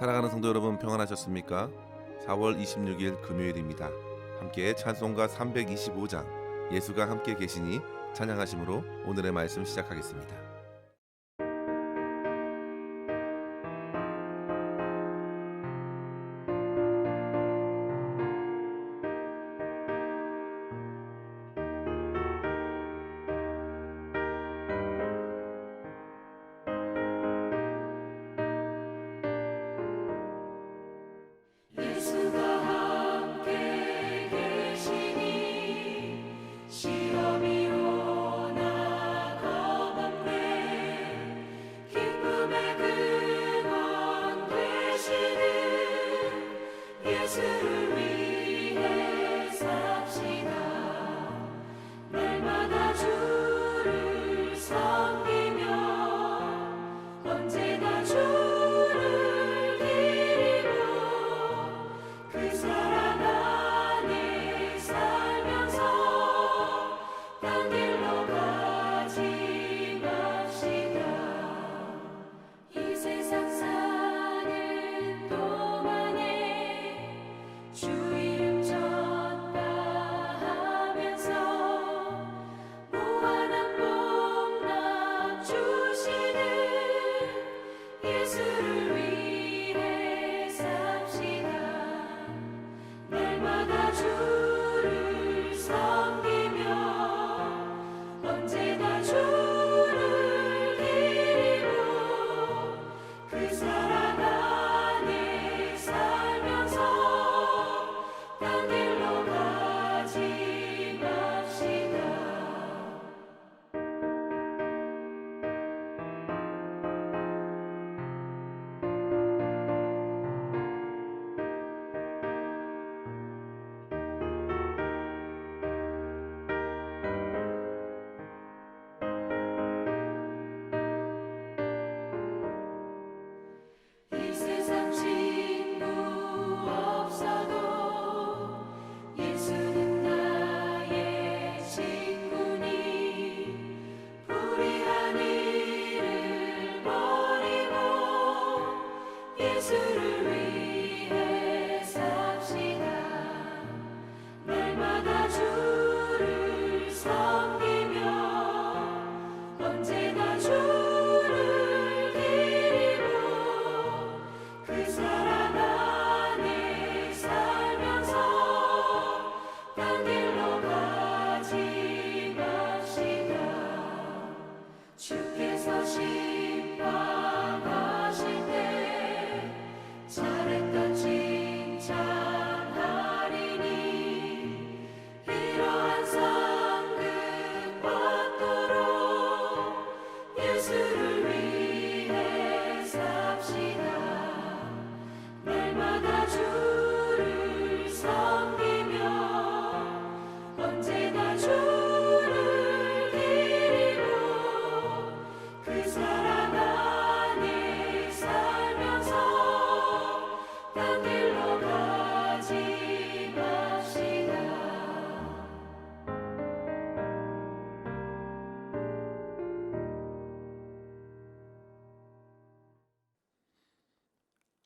사랑하는 성도 여러분 평안하셨습니까? 4월 26일 금요일입니다. 함께 찬송가 325장 예수가 함께 계시니 찬양하심으로 오늘의 말씀 시작하겠습니다.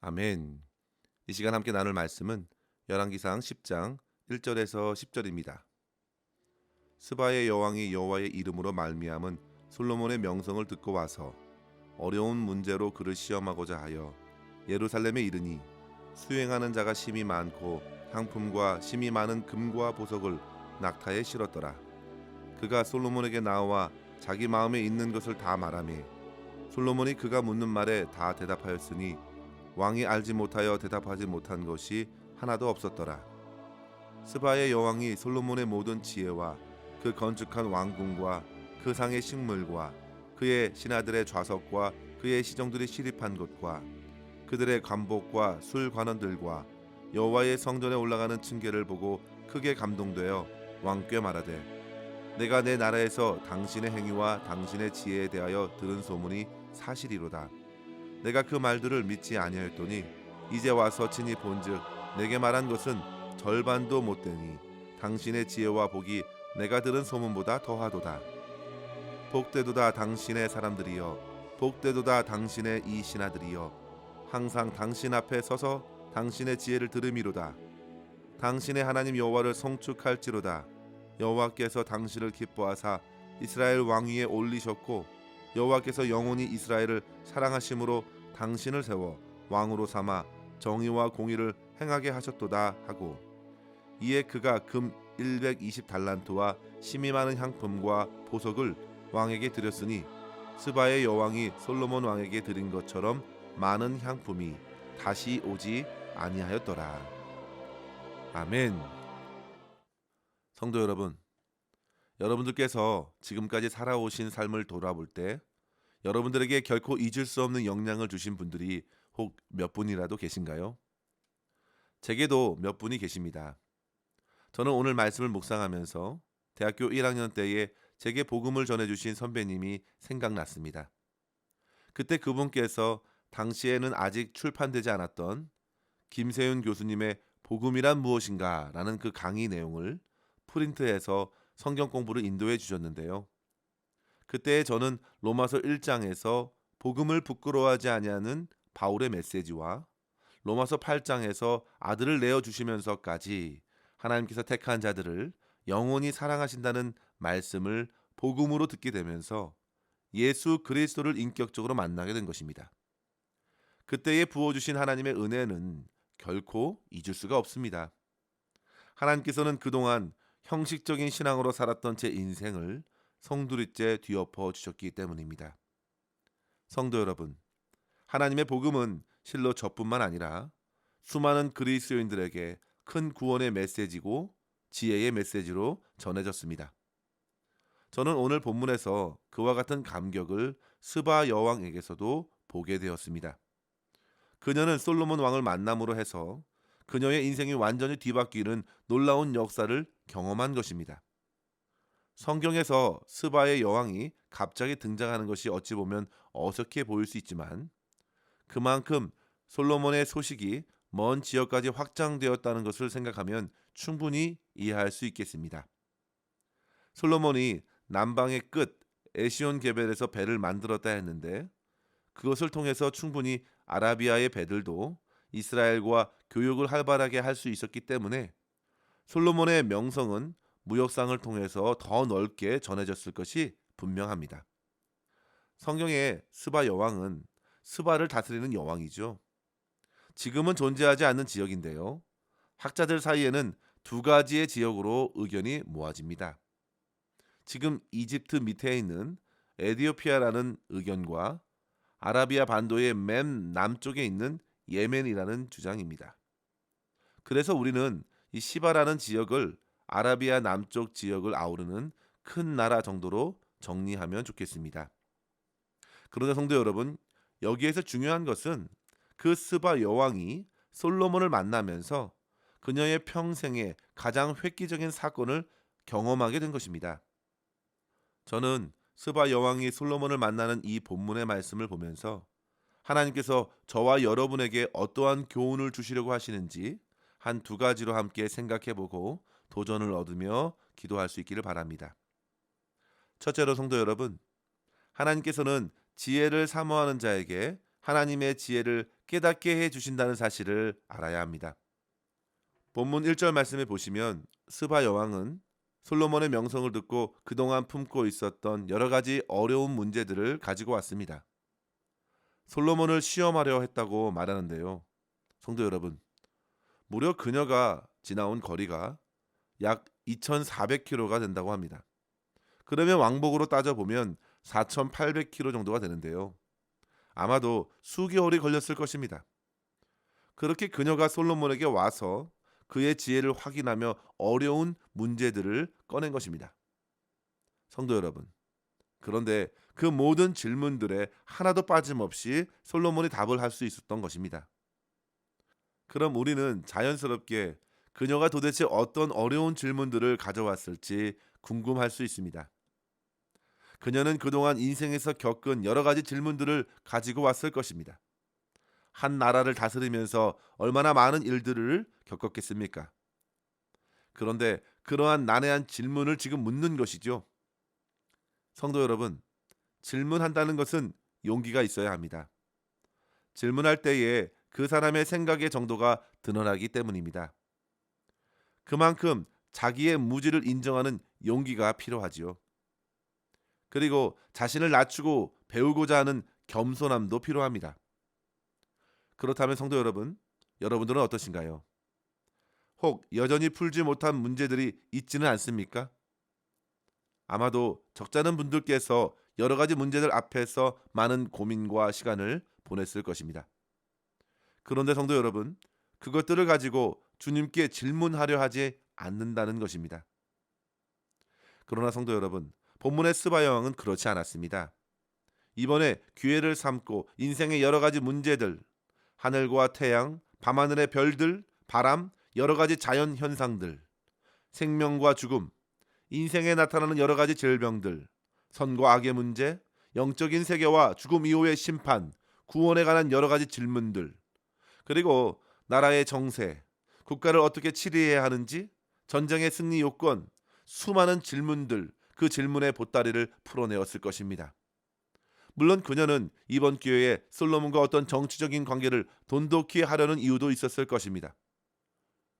아멘. 이 시간 함께 나눌 말씀은 열왕기상 10장 1절에서 10절입니다. 스바의 여왕이 여호와의 이름으로 말미암은 솔로몬의 명성을 듣고 와서 어려운 문제로 그를 시험하고자 하여 예루살렘에 이르니 수행하는 자가 심이 많고 향품과 심이 많은 금과 보석을 낙타에 실었더라. 그가 솔로몬에게 나와 자기 마음에 있는 것을 다 말하며 솔로몬이 그가 묻는 말에 다 대답하였으니 왕이 알지 못하여 대답하지 못한 것이 하나도 없었더라. 스바의 여왕이 솔로몬의 모든 지혜와 그 건축한 왕궁과 그 상의 식물과 그의 신하들의 좌석과 그의 시정들이 시립한 곳과 그들의 관복과 술 관원들과 여호와의 성전에 올라가는 층계를 보고 크게 감동되어 왕께 말하되 내가 내 나라에서 당신의 행위와 당신의 지혜에 대하여 들은 소문이 사실이로다. 내가 그 말들을 믿지 아니하였더니 이제 와서 친히 본즉 내게 말한 것은 절반도 못 되니 당신의 지혜와 복이 내가 들은 소문보다 더하도다. 복되도다 당신의 사람들이여 복되도다 당신의 이 신하들이여 항상 당신 앞에 서서 당신의 지혜를 들음이로다. 당신의 하나님 여호와를 송축할지로다. 여호와께서 당신을 기뻐하사 이스라엘 왕 위에 올리셨고 여호와께서 영원히 이스라엘을 사랑하심으로 당신을 세워 왕으로 삼아 정의와 공의를 행하게 하셨도다 하고 이에 그가 금 120 달란트와 심이 많은 향품과 보석을 왕에게 드렸으니 스바의 여왕이 솔로몬 왕에게 드린 것처럼 많은 향품이 다시 오지 아니하였더라. 아멘. 성도 여러분, 여러분들께서 지금까지 살아오신 삶을 돌아볼 때 여러분들에게 결코 잊을 수 없는 영향을 주신 분들이 혹 몇 분이라도 계신가요? 제게도 몇 분이 계십니다. 저는 오늘 말씀을 묵상하면서 대학교 1학년 때에 제게 복음을 전해주신 선배님이 생각났습니다. 그때 그분께서 당시에는 아직 출판되지 않았던 김세윤 교수님의 복음이란 무엇인가 라는 그 강의 내용을 프린트해서 성경 공부를 인도해 주셨는데요. 그때 저는 로마서 1장에서 복음을 부끄러워하지 아니하는 바울의 메시지와 로마서 8장에서 아들을 내어 주시면서까지 하나님께서 택한 자들을 영원히 사랑하신다는 말씀을 복음으로 듣게 되면서 예수 그리스도를 인격적으로 만나게 된 것입니다. 그때에 부어 주신 하나님의 은혜는 결코 잊을 수가 없습니다. 하나님께서는 그동안 형식적인 신앙으로 살았던 제 인생을 성두리째 뒤엎어 주셨기 때문입니다. 성도 여러분, 하나님의 복음은 실로 저뿐만 아니라 수많은 그리스도인들에게 큰 구원의 메시지고 지혜의 메시지로 전해졌습니다. 저는 오늘 본문에서 그와 같은 감격을 스바 여왕에게서도 보게 되었습니다. 그녀는 솔로몬 왕을 만남으로 해서 그녀의 인생이 완전히 뒤바뀌는 놀라운 역사를 경험한 것입니다. 성경에서 스바의 여왕이 갑자기 등장하는 것이 어찌 보면 어색해 보일 수 있지만 그만큼 솔로몬의 소식이 먼 지역까지 확장되었다는 것을 생각하면 충분히 이해할 수 있겠습니다. 솔로몬이 남방의 끝 에시온 개벨에서 배를 만들었다 했는데 그것을 통해서 충분히 아라비아의 배들도 이스라엘과 교역을 활발하게 할 수 있었기 때문에 솔로몬의 명성은 무역상을 통해서 더 넓게 전해졌을 것이 분명합니다. 성경의 스바 여왕은 스바를 다스리는 여왕이죠. 지금은 존재하지 않는 지역인데요. 학자들 사이에는 두 가지의 지역으로 의견이 모아집니다. 지금 이집트 밑에 있는 에디오피아라는 의견과 아라비아 반도의 맨 남쪽에 있는 예멘이라는 주장입니다. 그래서 우리는 이 시바라는 지역을 아라비아 남쪽 지역을 아우르는 큰 나라 정도로 정리하면 좋겠습니다. 그런데 성도 여러분, 여기에서 중요한 것은 그 스바 여왕이 솔로몬을 만나면서 그녀의 평생에 가장 획기적인 사건을 경험하게 된 것입니다. 저는 스바 여왕이 솔로몬을 만나는 이 본문의 말씀을 보면서 하나님께서 저와 여러분에게 어떠한 교훈을 주시려고 하시는지 한 두 가지로 함께 생각해 보고 도전을 얻으며 기도할 수 있기를 바랍니다. 첫째로 성도 여러분, 하나님께서는 지혜를 사모하는 자에게 하나님의 지혜를 깨닫게 해 주신다는 사실을 알아야 합니다. 본문 1절 말씀에 보시면 스바 여왕은 솔로몬의 명성을 듣고 그동안 품고 있었던 여러 가지 어려운 문제들을 가지고 왔습니다. 솔로몬을 시험하려 했다고 말하는데요. 성도 여러분, 무려 그녀가 지나온 거리가 약 2,400km가 된다고 합니다. 그러면 왕복으로 따져보면 4,800km 정도가 되는데요. 아마도 수개월이 걸렸을 것입니다. 그렇게 그녀가 솔로몬에게 와서 그의 지혜를 확인하며 어려운 문제들을 꺼낸 것입니다. 성도 여러분, 그런데 그 모든 질문들에 하나도 빠짐없이 솔로몬이 답을 할 수 있었던 것입니다. 그럼 우리는 자연스럽게 그녀가 도대체 어떤 어려운 질문들을 가져왔을지 궁금할 수 있습니다. 그녀는 그동안 인생에서 겪은 여러 가지 질문들을 가지고 왔을 것입니다. 한 나라를 다스리면서 얼마나 많은 일들을 겪었겠습니까? 그런데 그러한 난해한 질문을 지금 묻는 것이죠. 성도 여러분, 질문한다는 것은 용기가 있어야 합니다. 질문할 때에 그 사람의 생각의 정도가 드러나기 때문입니다. 그만큼 자기의 무지를 인정하는 용기가 필요하지요. 그리고 자신을 낮추고 배우고자 하는 겸손함도 필요합니다. 그렇다면 성도 여러분, 여러분들은 어떠신가요? 혹 여전히 풀지 못한 문제들이 있지는 않습니까? 아마도 적잖은 분들께서 여러 가지 문제들 앞에서 많은 고민과 시간을 보냈을 것입니다. 그런데 성도 여러분, 그것들을 가지고 주님께 질문하려 하지 않는다는 것입니다. 그러나 성도 여러분, 본문의 스바 여왕은 그렇지 않았습니다. 이번에 기회를 삼고 인생의 여러 가지 문제들, 하늘과 태양, 밤하늘의 별들, 바람, 여러 가지 자연 현상들, 생명과 죽음, 인생에 나타나는 여러 가지 질병들, 선과 악의 문제, 영적인 세계와 죽음 이후의 심판, 구원에 관한 여러 가지 질문들, 그리고 나라의 정세, 국가를 어떻게 치리해야 하는지, 전쟁의 승리 요건, 수많은 질문들, 그 질문의 보따리를 풀어내었을 것입니다. 물론 그녀는 이번 기회에 솔로몬과 어떤 정치적인 관계를 돈독히 하려는 이유도 있었을 것입니다.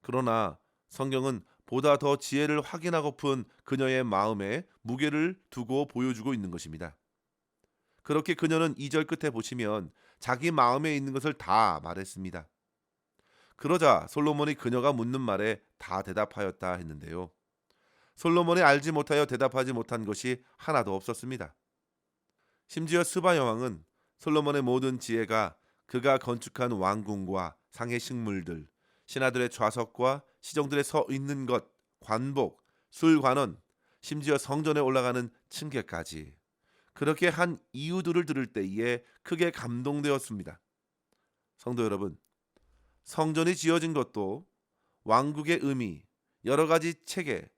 그러나 성경은 보다 더 지혜를 확인하고픈 그녀의 마음에 무게를 두고 보여주고 있는 것입니다. 그렇게 그녀는 2절 끝에 보시면 자기 마음에 있는 것을 다 말했습니다. 그러자 솔로몬이 그녀가 묻는 말에 다 대답하였다 했는데요. 솔로몬이 알지 못하여 대답하지 못한 것이 하나도 없었습니다. 심지어 스바 여왕은 솔로몬의 모든 지혜가 그가 건축한 왕궁과 상의 식물들, 신하들의 좌석과 시종들의 서 있는 것, 관복, 술관원, 심지어 성전에 올라가는 층계까지 그렇게 한 이유들을 들을 때에 크게 감동되었습니다. 성도 여러분, 성전이 지어진 것도 왕국의 의미, 여러 가지 체계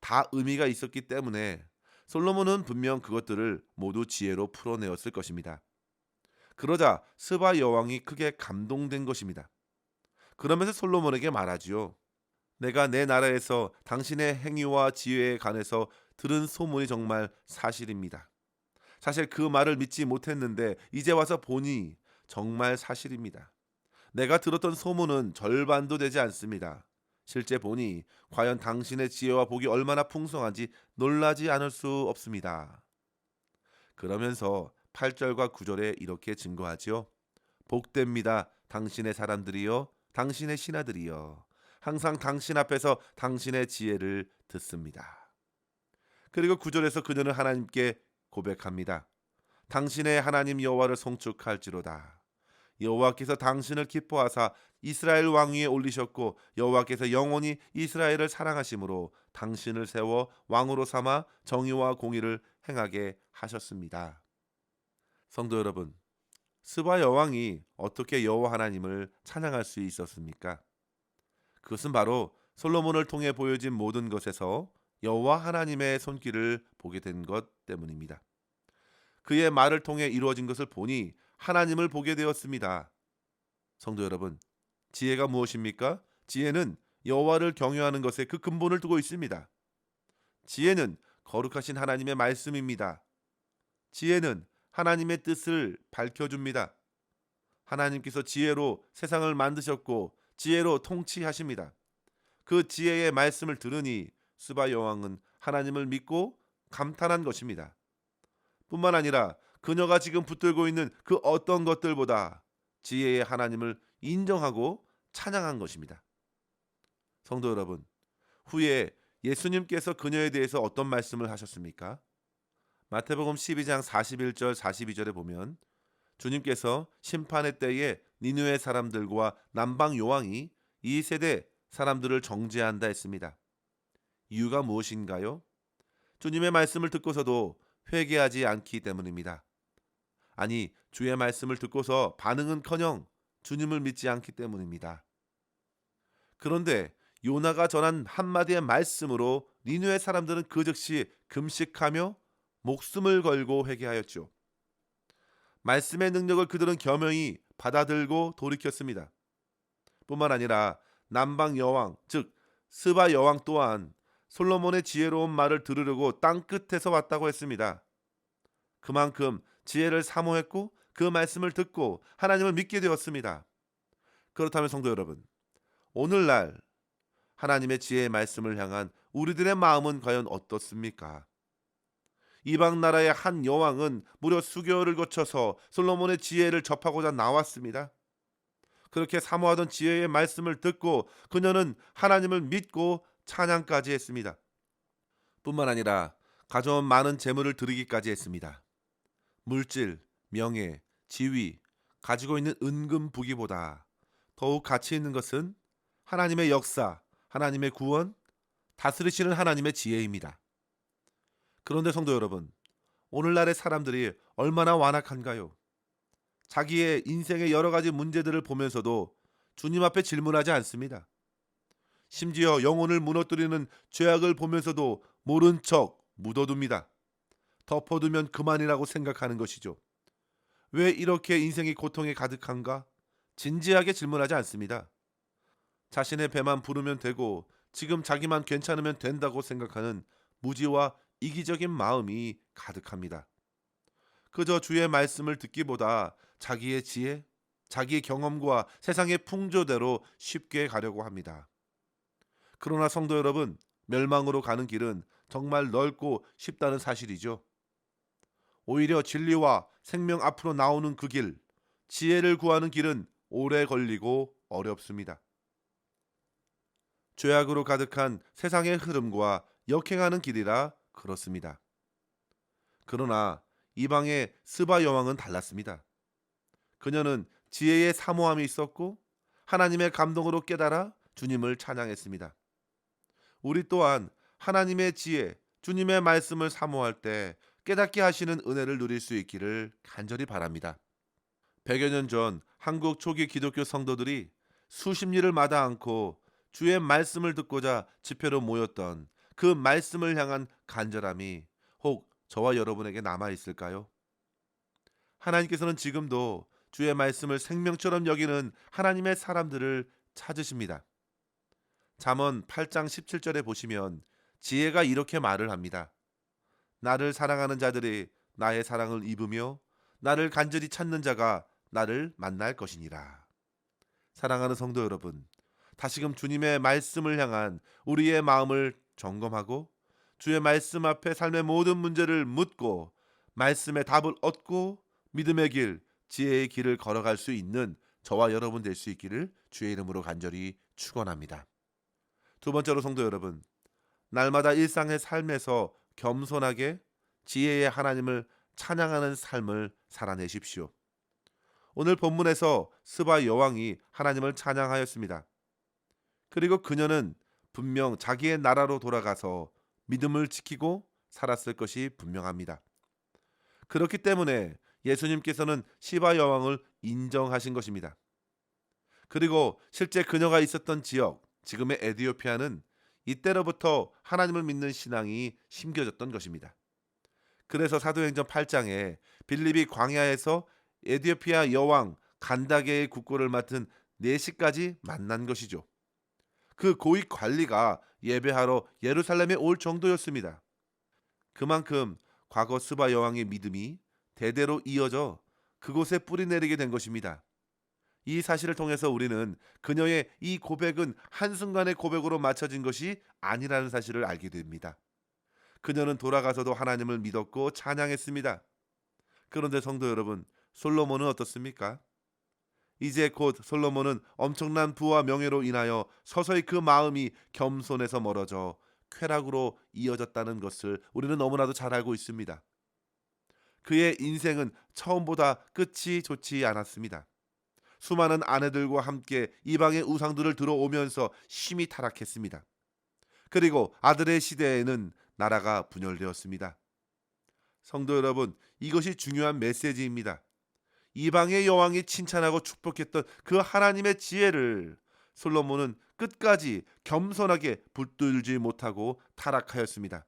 다 의미가 있었기 때문에 솔로몬은 분명 그것들을 모두 지혜로 풀어내었을 것입니다. 그러자 스바 여왕이 크게 감동된 것입니다. 그러면서 솔로몬에게 말하지요. 내가 내 나라에서 당신의 행위와 지혜에 관해서 들은 소문이 정말 사실입니다. 사실 그 말을 믿지 못했는데 이제 와서 보니 정말 사실입니다. 내가 들었던 소문은 절반도 되지 않습니다. 실제 보니 과연 당신의 지혜와 복이 얼마나 풍성한지 놀라지 않을 수 없습니다. 그러면서 8절과 9절에 이렇게 증거하지요. 복됩니다. 당신의 사람들이요. 당신의 신하들이요. 항상 당신 앞에서 당신의 지혜를 듣습니다. 그리고 9절에서 그녀는 하나님께 고백합니다. 당신의 하나님 여호와를 송축할지로다. 여호와께서 당신을 기뻐하사 이스라엘 왕 위에 올리셨고 여호와께서 영원히 이스라엘을 사랑하심으로 당신을 세워 왕으로 삼아 정의와 공의를 행하게 하셨습니다. 성도 여러분, 스바 여왕이 어떻게 여호와 하나님을 찬양할 수 있었습니까? 그것은 바로 솔로몬을 통해 보여진 모든 것에서 여호와 하나님의 손길을 보게 된 것 때문입니다. 그의 말을 통해 이루어진 것을 보니 하나님을 보게 되었습니다. 성도 여러분, 지혜가 무엇입니까? 지혜는 여호와를 경외하는 것에 그 근본을 두고 있습니다. 지혜는 거룩하신 하나님의 말씀입니다. 지혜는 하나님의 뜻을 밝혀줍니다. 하나님께서 지혜로 세상을 만드셨고 지혜로 통치하십니다. 그 지혜의 말씀을 들으니 스바 여왕은 하나님을 믿고 감탄한 것입니다. 뿐만 아니라 그녀가 지금 붙들고 있는 그 어떤 것들보다 지혜의 하나님을 인정하고 찬양한 것입니다. 성도 여러분, 후에 예수님께서 그녀에 대해서 어떤 말씀을 하셨습니까? 마태복음 12장 41절 42절에 보면 주님께서 심판의 때에 니누의 사람들과 남방 요왕이 이 세대 사람들을 정죄한다 했습니다. 이유가 무엇인가요? 주님의 말씀을 듣고서도 회개하지 않기 때문입니다. 아니, 주의 말씀을 듣고서 반응은커녕 주님을 믿지 않기 때문입니다. 그런데 요나가 전한 한마디의 말씀으로 니누의 사람들은 그 즉시 금식하며 목숨을 걸고 회개하였죠. 말씀의 능력을 그들은 겸허히 받아들고 돌이켰습니다. 뿐만 아니라 남방 여왕, 즉 스바 여왕 또한 솔로몬의 지혜로운 말을 들으려고 땅 끝에서 왔다고 했습니다. 그만큼 지혜를 사모했고 그 말씀을 듣고 하나님을 믿게 되었습니다. 그렇다면 성도 여러분, 오늘날 하나님의 지혜의 말씀을 향한 우리들의 마음은 과연 어떻습니까? 이방 나라의 한 여왕은 무려 수개월을 거쳐서 솔로몬의 지혜를 접하고자 나왔습니다. 그렇게 사모하던 지혜의 말씀을 듣고 그녀는 하나님을 믿고 찬양까지 했습니다. 뿐만 아니라 가져온 많은 재물을 드리기까지 했습니다. 물질, 명예, 지위, 가지고 있는 은금 부기보다 더욱 가치 있는 것은 하나님의 역사, 하나님의 구원, 다스리시는 하나님의 지혜입니다. 그런데 성도 여러분, 오늘날의 사람들이 얼마나 완악한가요? 자기의 인생의 여러 가지 문제들을 보면서도 주님 앞에 질문하지 않습니다. 심지어 영혼을 무너뜨리는 죄악을 보면서도 모른 척 묻어둡니다. 덮어두면 그만이라고 생각하는 것이죠. 왜 이렇게 인생이 고통에 가득한가? 진지하게 질문하지 않습니다. 자신의 배만 부르면 되고 지금 자기만 괜찮으면 된다고 생각하는 무지와 이기적인 마음이 가득합니다. 그저 주의 말씀을 듣기보다 자기의 지혜, 자기의 경험과 세상의 풍조대로 쉽게 가려고 합니다. 그러나 성도 여러분, 멸망으로 가는 길은 정말 넓고 쉽다는 사실이죠. 오히려 진리와 생명 앞으로 나오는 그 길, 지혜를 구하는 길은 오래 걸리고 어렵습니다. 죄악으로 가득한 세상의 흐름과 역행하는 길이라 그렇습니다. 그러나 이방의 스바 여왕은 달랐습니다. 그녀는 지혜의 사모함이 있었고 하나님의 감동으로 깨달아 주님을 찬양했습니다. 우리 또한 하나님의 지혜, 주님의 말씀을 사모할 때 깨닫게 하시는 은혜를 누릴 수 있기를 간절히 바랍니다. 100여 년 전 한국 초기 기독교 성도들이 수십 리를 마다 않고 주의 말씀을 듣고자 집회로 모였던 그 말씀을 향한 간절함이 혹 저와 여러분에게 남아 있을까요? 하나님께서는 지금도 주의 말씀을 생명처럼 여기는 하나님의 사람들을 찾으십니다. 잠언 8장 17절에 보시면 지혜가 이렇게 말을 합니다. 나를 사랑하는 자들이 나의 사랑을 입으며 나를 간절히 찾는 자가 나를 만날 것이니라. 사랑하는 성도 여러분, 다시금 주님의 말씀을 향한 우리의 마음을 점검하고 주의 말씀 앞에 삶의 모든 문제를 묻고 말씀의 답을 얻고 믿음의 길, 지혜의 길을 걸어갈 수 있는 저와 여러분 될 수 있기를 주의 이름으로 간절히 축원합니다. 두 번째로 성도 여러분, 날마다 일상의 삶에서 겸손하게 지혜의 하나님을 찬양하는 삶을 살아내십시오. 오늘 본문에서 스바 여왕이 하나님을 찬양하였습니다. 그리고 그녀는 분명 자기의 나라로 돌아가서 믿음을 지키고 살았을 것이 분명합니다. 그렇기 때문에 예수님께서는 시바 여왕을 인정하신 것입니다. 그리고 실제 그녀가 있었던 지역, 지금의 에디오피아는 이때로부터 하나님을 믿는 신앙이 심겨졌던 것입니다. 그래서 사도행전 8장에 빌립이 광야에서 에디오피아 여왕 간다게의 국고를 맡은 네시까지 만난 것이죠. 그 고위 관리가 예배하러 예루살렘에 올 정도였습니다. 그만큼 과거 스바 여왕의 믿음이 대대로 이어져 그곳에 뿌리 내리게 된 것입니다. 이 사실을 통해서 우리는 그녀의 이 고백은 한순간의 고백으로 맞춰진 것이 아니라는 사실을 알게 됩니다. 그녀는 돌아가서도 하나님을 믿었고 찬양했습니다. 그런데 성도 여러분, 솔로몬은 어떻습니까? 이제 곧 솔로몬은 엄청난 부와 명예로 인하여 서서히 그 마음이 겸손에서 멀어져 쾌락으로 이어졌다는 것을 우리는 너무나도 잘 알고 있습니다. 그의 인생은 처음보다 끝이 좋지 않았습니다. 수많은 아내들과 함께 이방의 우상들을 들어오면서 심히 타락했습니다. 그리고 아들의 시대에는 나라가 분열되었습니다. 성도 여러분, 이것이 중요한 메시지입니다. 이방의 여왕이 칭찬하고 축복했던 그 하나님의 지혜를 솔로몬은 끝까지 겸손하게 붙들지 못하고 타락하였습니다.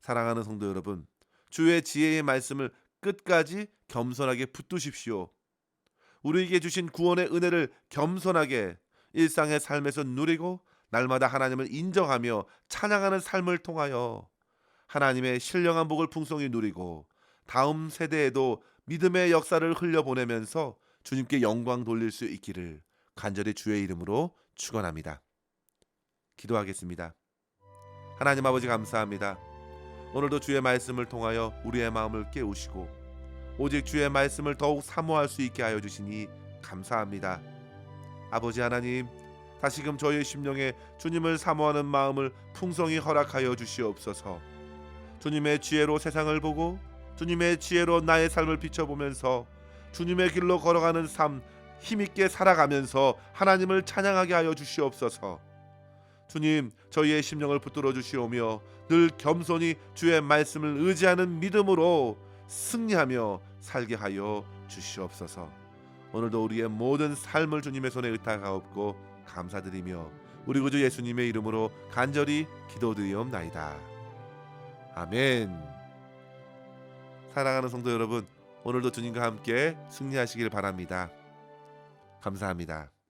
사랑하는 성도 여러분, 주의 지혜의 말씀을 끝까지 겸손하게 붙드십시오. 우리에게 주신 구원의 은혜를 겸손하게 일상의 삶에서 누리고 날마다 하나님을 인정하며 찬양하는 삶을 통하여 하나님의 신령한 복을 풍성히 누리고 다음 세대에도 믿음의 역사를 흘려보내면서 주님께 영광 돌릴 수 있기를 간절히 주의 이름으로 축원합니다. 기도하겠습니다. 하나님 아버지 감사합니다. 오늘도 주의 말씀을 통하여 우리의 마음을 깨우시고 오직 주의 말씀을 더욱 사모할 수 있게 하여 주시니 감사합니다. 아버지 하나님, 다시금 저희의 심령에 주님을 사모하는 마음을 풍성히 허락하여 주시옵소서. 주님의 지혜로 세상을 보고 주님의 지혜로 나의 삶을 비춰보면서 주님의 길로 걸어가는 삶 힘있게 살아가면서 하나님을 찬양하게 하여 주시옵소서. 주님, 저희의 심령을 붙들어 주시오며 늘 겸손히 주의 말씀을 의지하는 믿음으로 승리하며 살게 하여 주시옵소서. 오늘도 우리의 모든 삶을 주님의 손에 의탁하옵고 감사드리며 우리 구주 예수님의 이름으로 간절히 기도드리옵나이다. 아멘. 사랑하는 성도 여러분, 오늘도 주님과 함께 승리하시길 바랍니다. 감사합니다.